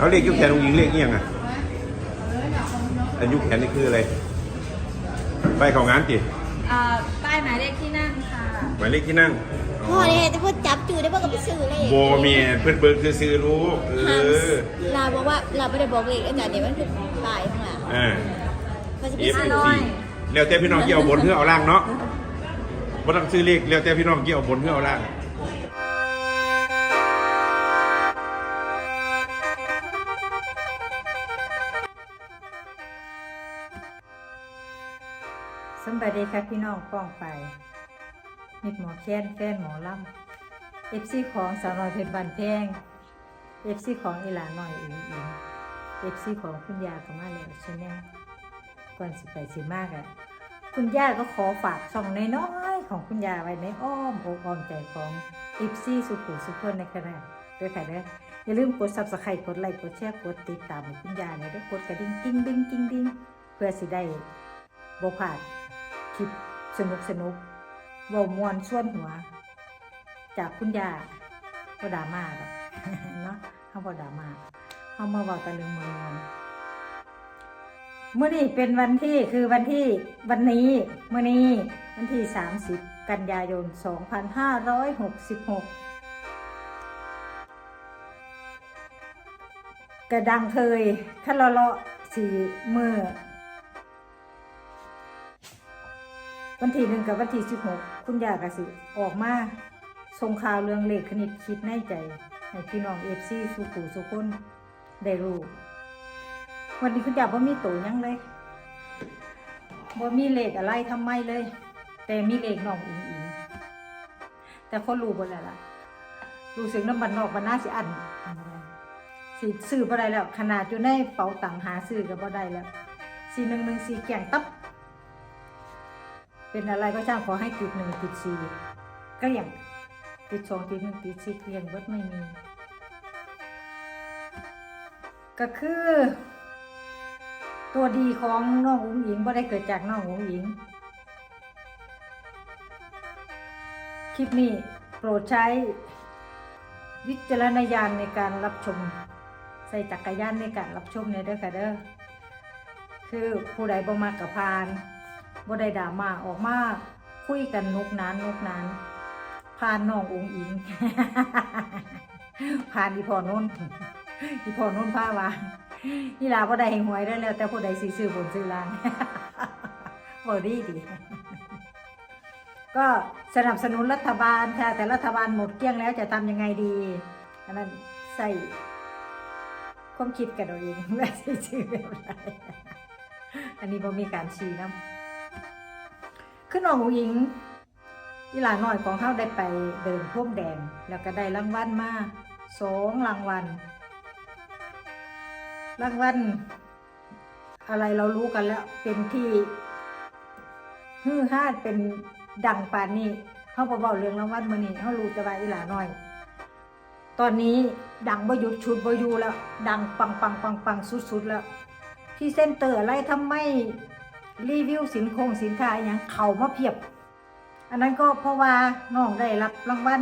เอาเลขยุคแขนของหญิงเลขเอียงอะอายุแขนนี่คืออะไรไปของงานกี่อ่าป้ายหมายเลขที่นั่งค่ะ หมายเลขที่นั่งพ่อเนี่ยแต่พ่อจับจูได้พ่อก็ไปซื้อเลยโบเมียเพื่อนเบิร์คือซื้อรู้เอห้ามอลาบอกว่าเราไม่ได้บอกเลขอาจารย์เดี๋ยวมันคือปลายข้างหลังอ่าเขาจะไปเอฟซื้อซีแล้วแต่พี่น้องที่เอาบนเพื่อเอาล่างเนาะบ่ต้องซื้อเลขแล้วแต่พี่น้องที่เอาบนเพื่อเอาล่าง บายดีครับพี่น้องป้องไปมิดหมอแค้นแฟนหมอลำเอฟซีของสาวน้อยเพชรบันแพงเอฟซีของอีหลาหน่อยอิงอิงเอฟซีของคุณยากับมาแล้วชาแนลก่อนสิไปสิมากอะ่ะคุณย่าก็ขอฝากช่องน้อยๆของคุณยาไว้ในอ้อมอกอ้อมใจของเอฟซีสุขุสุขคนในขณะด้วยค่ะเด้ออย่าลืมกดซับสไครต์กดไลค์กดแชร์กดติดตามคุณยาเนี่ยด้วยกดกระดิ่งกิ้งดิ้งกิ้งดิ้งเพื่อสิได้บ่พลาด ลิปสนุกสนุกเว่ามวนส่วนหัว จากคุณยาก็ดราม่ากเนาะเขาบอกดราม่าเขามาบอกตะลึงเมืองมวนเมื่อนี้เป็นวันที่คือวันที่วันนี้เมื่อนี้วันที่ 30 กันยายน 2566 กระดังเคยคันเลาเลาะสีมือ วันที่หนึ่งกับวันที่สิบหกคุณยากสิออกมาส่งข่าวเรื่องเลขคณิตคิดในใจ ให้พี่น้องเอฟซีสุขูสุคนได้รู้วันนี้คุณยาบ่มีตัวยังเลยบ่มีเลขอะไรทำไมเลย แต่มีเลขน้องอิงอิงแต่คนรู้บ่แล้วล่ะรู้สึกน้ำบันนอกบันหน้าสิอันอันบ่ได้สิซื้อบ่ได้แล้ว ขนาดอยู่ในเป๋าตังหาซื้อก็บ่ได้แล้วสี่หนึ่งหนึ่งสี่แก่งตับ เป็นอะไรก็ช่างขอให้ติดหนึ่งติดสี่เกลี้ยงติดสองติดหนึ่งติดสี่เกลี้ยงเบิดไม่มี ก็คือ ตัวดีของน้องอุ๋งอิงบ่ได้เกิดจากน้องอุ๋งอิง คลิปนี้โปรดใช้วิจารณญาณในการรับชม ใส่จักรยานในการรับชมเนี่ยเด้อค่ะเด้อคือผู้ใดบ่มากกับพาน บ่ได้ด่ามาออกมาคุยกันนุกนานนุกนานผ่านน้ององค์อิง ผ่านอีพอนุ่นอีพอนุ่นผ้าวาอีลาบ่ได้ให้หวยได้แล้ว แต่ผู้ใดสิซื้อบนซื้อล่างบ่ดีดีก็สนับสนุนรัฐบาลค่ะ แต่รัฐบาลหมดเกลี้ยงแล้วจะทำยังไงดีอันนั้นใส่ความคิดกันเอาเองว่าสิซื้อแบบไรอันนี้บ่มีการชี้นำ คือน้องอุ๋งอิงอีหลาน้อยของเขาได้ไปเดินพรมแดงแล้วก็ได้รางวัลมาสองรางวัลรางวัลอะไรเรารู้กันแล้วเป็นที่ฮือฮาดเป็นดังปานนี้เขาบอเบาเรื่องรางวัลมื่อนี้เขารู้แต่ว่าอีหลาน้อย ตอนนี้ดังบ่หยุดชุดบ่อยู่แล้ว ดังปังปังปังปังสุดๆแล้วที่เส้นเตอร์อะไรทำไม รีวิวสินคงสินค้าอย่างเขามาเพียบ อันนั้นก็เพราะว่าน้องได้รับรางวัล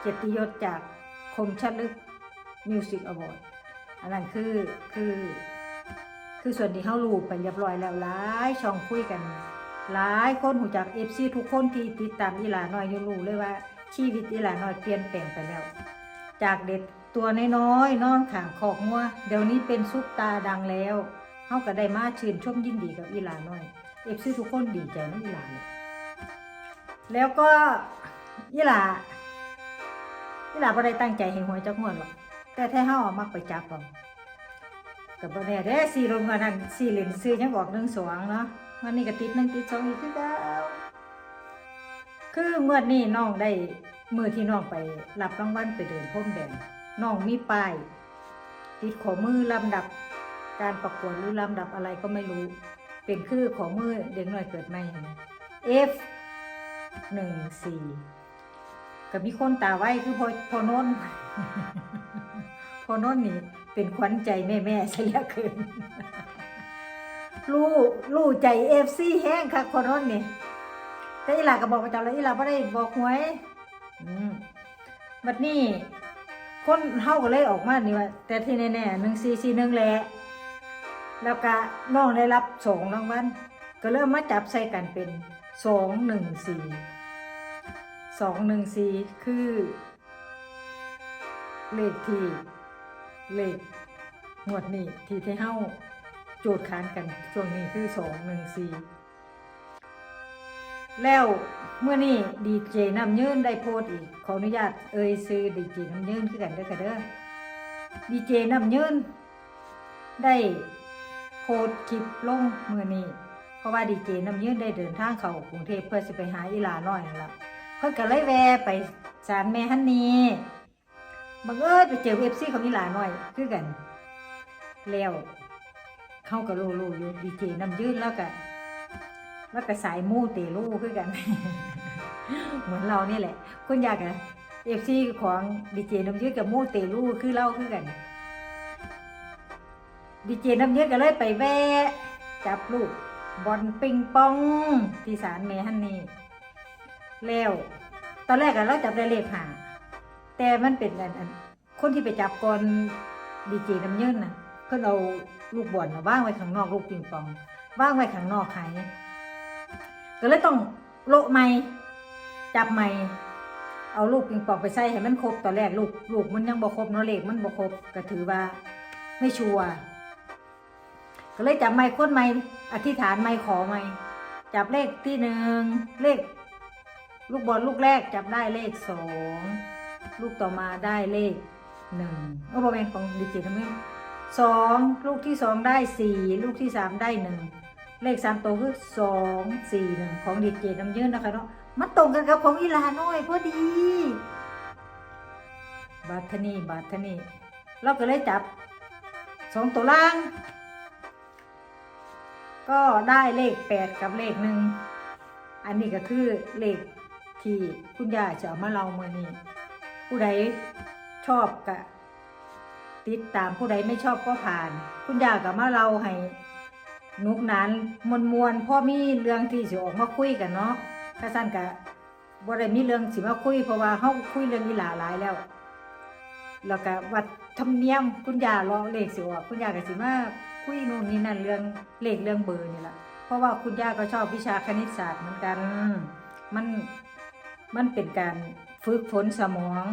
เกียรติยศจากคมชัดลึกมิวสิกอวอร์ดอันนั้นคือคือคือส่วนที่เขารู้ไปเรียบร้อยแล้วหลายช่องคุยกัน หลายคนหูจากเอฟซีทุกคนที่ติดตามอีหลาน้อยอยูรู้เลยว่า ชีวิตอีหลาน้อยเปลี่ยนแปลงไปแล้ว จากเด็กตัวน้อยๆนอนขางขอกงัวเดี๋ยวนี้เป็นซุปตาดังแล้ว เขาก็ได้มาชื่นชมยินดีกับอีหลาน้อยเอฟซีทุกคนดีใจนะอีหลาเลยแล้วก็อีหลาอีหลาบ่ได้ตั้งใจให้หวยจักงวดหรอกแต่ถ้เฮาเอามักไปจับเอากับบ่แน่เด้สี่ลงมานั้นสี่เหรียญซื้อยังบอกหนึ่งสองเนาะวันนี้ก็ติดหนึ่งติดสองอีกคือเก่าคือเมื่อนี้น้องได้มือที่น้องไปรับรางวัลไปเดินพรมแดงน้องมีป้าย ติดขอมือลำดับ การประกวดหรือลำดับอะไรก็ไม่รู้ เป็นคือของมือเด็กหน้อยเกิดใหม่น F หนึ่งสี่ก็มีคนตาไว้คือพอพอนนพอนนนี่เป็นขวัญใจแม่แม่ๆซะเหลือเกินลู่ลู่ใจเอฟซีแห้งค่ะพอนนนี่แต่อีหลาก็บอกประจำเลยอีหลาไม่ได้บอกหวยบัดนี้คคนเฮาก็เลยออกมานี่ว่า แต่ที่แน่ๆหนึ่งสี่สี่หนึ่งแหละ แล้วก็น้องได้รับสองรางวัลก็เริ่มมาจับใส่กันเป็นสองหนึ่งสี่สองหนึ่งสี่คือเลขที่เลขงวดนี้ที่ที่เฮาโจทย์ค้านกันช่วงนี้คือสองหนึ่งสี่แล้วเมื่อนี้ดีเจน้ำยืนได้โพสอีก ขออนุญาตเอ่ยซื้อดีเจน้ำยืนคือกันเด้อค่ะเด้อดีเจน้ำยืนได้ สคลิปลงเมื่อนี้ เพราะว่าดีเจน้ำยืนได้เดินทางเข้ากรุงเทพเพื่อจะไปหาอีหลาน้อยนั่นล่ะเพิ่นก็เลยแวะไปศาลแม่ฮันนี่บังเอิญไปเจอเอฟซีของอีหลาหน่อยคือกัน แล้วเข้าก็รู้รู้อยู่ดีเจน้ำยืนแล้วก็แล้วก็สายมูเตลูคือกัน เหมือนเรานี่แหละคุณอยากอะเอฟซีของดีเจน้ำยืนกับมูเตลูคือเราคือกัน ดีเจน้ำเยืนก็เลยไปแวะจับลูกบอลปิงปองที่ศาลเมฮันนี่แล้วตอนแรกอะเราจับได้เลขหาแต่มันเป็นอันคนที่ไปจับก่อนดีเจน้ำเยินน่ะเพิ่นเอาลูกบอลมาว่างไว้ข้างนอกลูกปิงปองว่างไว้ข้างนอกหายก็เลยต้องโละไม้จับไม้เอาลูกปิงปองไปใส่ให้มันครบตอนแรกลูกลูกมันยังบ่ครบเนาะเลขมันบ่ครบก็ถือว่าไม่ชัวร์ ก็เลยจับไม้ค้นไม้อธิษฐานไม้ขอไม้จับเลขที่หนึ่งเลข ลูกบอลลูกแรกจับได้เลขสองลูกต่อมาได้เลขหนึ่งโอ้บอแมนของดิจิทัลมั้สองลูกที่สองได้สี่ลูกที่สามได้หนึ่งเลขสามตัวคือสองสี่หนึ่งของดิจิน้ำยืนนะคะเนาะมันตรงกันกับของอีลาน้อยพอดี บาทนีบาทนีเราก็เลยจับสองตัวล่าง ก็ได้เลขแปดกับเลขหนึ่งอันนี้ก็คือเลขที่คุณย่าจะเอามาเล่าเมื่อนี้ ผู้ใดชอบก็ติดตามผู้ใดไม่ชอบก็ผ่าน คุณย่าก็มาเล่าให้นุกหนานมวนมวนๆพ่อมีเรื่องที่สิออกมาคุยกันเนาะถ้าสั้นก็บ่ได้มีเรื่องสิมาคุย เพราะว่าเฮาคุยเรื่องอีหลาหลายแล้ว แล้วก็วัดธรรมเนียมคุณย่ารอเลขสิออกคุณย่าก็สิมา คุยนู่นนี่นั่นเรื่องเลขเรื่องเบอร์นี่แหละเพราะว่าคุณย่าก็ชอบวิชาคณิตศาสตร์เหมือนกัน มันมันเป็นการฝึกฝนสมอง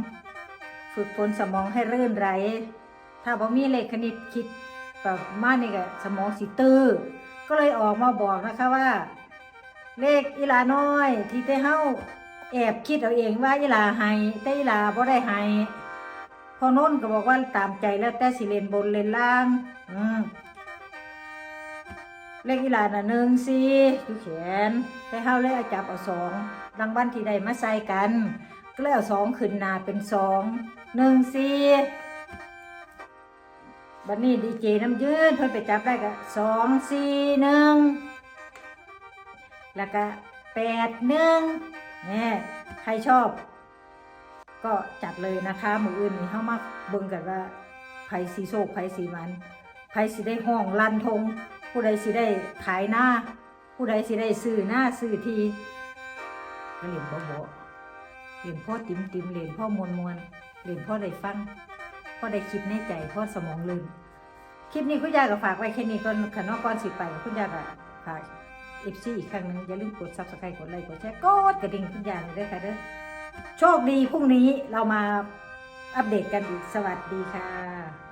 ฝึกฝนสมองให้เรื่นไหลถ้าบ่มีเลขคณิตคิดแบบมานี่ก็สมองสิตื้อก็เลยออกมาบอกนะคะว่า เลขอีลาน้อย ที่เต้เฮาแอบคิดเอาเองว่าอีลาให้แต่อีลาบ่ได้ให้พอน้นก็บอกว่าตามใจแล้วแต่สิเลนบนเลนล่าง อืม เลขอีหลานอะหนึ่งสี่อยู่แขนแต่เฮาเลยเอาจับเอาสองรางวัลที่ได้มาใส่กัน ก็เลยเอาสองขึ้นหน้าเป็นสองหนึ่งสี่บัดนี้ดีเจน้ำยืนเพิ่นไปจับได้ก็สองสี่หนึ่งแล้วก็แปดหนึ่งเนี่ยใครชอบ ก็จัดเลยนะคะมืออื่นนี่เฮามาเบิ่งกันว่าไผสีโศกไผสีมันไผสิได้ห้องลันทง ผู้ใดสิได้ขายหน้า ผู้ใดสิได้ซื้อหน้าซื้อทีเรียนบ่บ่เรียนพ่อติมติมเรียนพ่อมวลมวลเรียนพ่อได้ฟังพ่อได้คิดในใจพ่อสมองลืมคลิปนี้คุณยายก็ฝากไว้แค่นี้ก่อนขนอกก่อนสิไปคุณยายก็ฝากเอฟซีอีกครั้งหนึงอย่าลืมกดซับสไครต์กดไลค์กดแชร์กดกระดิ่งคุณยายด้วยค่ะเด้อโชคดีพรุ่งนี้เรามาอัปเดตกันอีกสวัสดีค่ะ